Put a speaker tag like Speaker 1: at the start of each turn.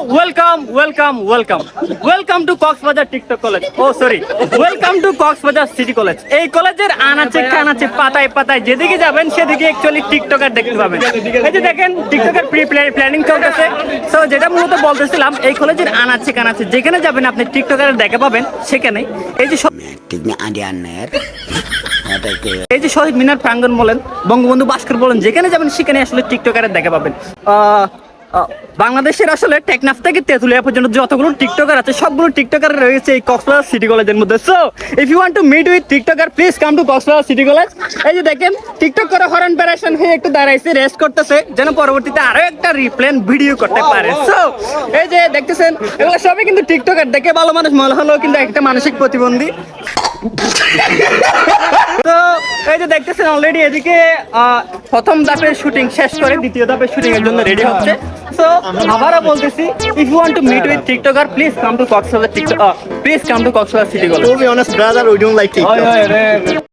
Speaker 1: Welcome welcome welcome welcome to Cox's Bazar TikTok college O sorry welcome to Cox's Bazar city college এই কলেজের আনাচে কানাচে, পাতায় পাতায় যেদিকে যাবেন, সেদিকে অ্যাকচুয়ালি টিকটকার দেখতে পাবেন। এই যে দেখেন টিকটকের প্রি প্ল্যানিং চলতেছে। সো যেটা মূলত বলতেছিলাম, এই কলেজের আনাচে কানাচে, যেখানে যাবেন আপনি টিকটকার দেখা পাবেন, সেখানে এই যে সব-
Speaker 2: ada ke
Speaker 1: এই যে শহীদ মিনার প্রাঙ্গন বলেন, বঙ্গবন্ধু ভাস্কর বলেন, যেখানে যাবেন, সেখানে আসলে টিকটকারের দেখা পাবেন। বাংলাদেশের আসলে টেকনাফ থেকে তেঁতুলিয়া পর্যন্ত যতগুলো টিকটকার আছে, সবগুলো টিকটকার রয়েছে এই কক্সবাজার সিটি কলেজের মধ্যে। So if you want to meet with TikToker please come to Cox's Bazar city college. এই যে দেখেন, টিকটক করে হরন প্যারেশন হয়ে একটু দাঁড়াইছে রেস্ট করতেছে, যেন পরবর্তীতে আরও একটা রিপ্লেন ভিডিও করতে পারে। সো এই যে দেখতেছেন, এগুলো সবই কিন্তু টিকটকার। দেখে ভালো মানুষ মনে হলেও কিন্তু একটা মানসিক প্রতিবন্ধী। এই যে দেখতেছেন অলরেডি এদিকে আহ, প্রথম ধাপের শুটিং শেষ করে দ্বিতীয় ধাপের শুটিং এর জন্য রেডি হচ্ছে। সো আবারও বলতেছি if you want to meet with TikToker please come to Cox's Bazar TikTok please come to Cox's Bazar city gall
Speaker 3: To be honest brother we don't like TikTok.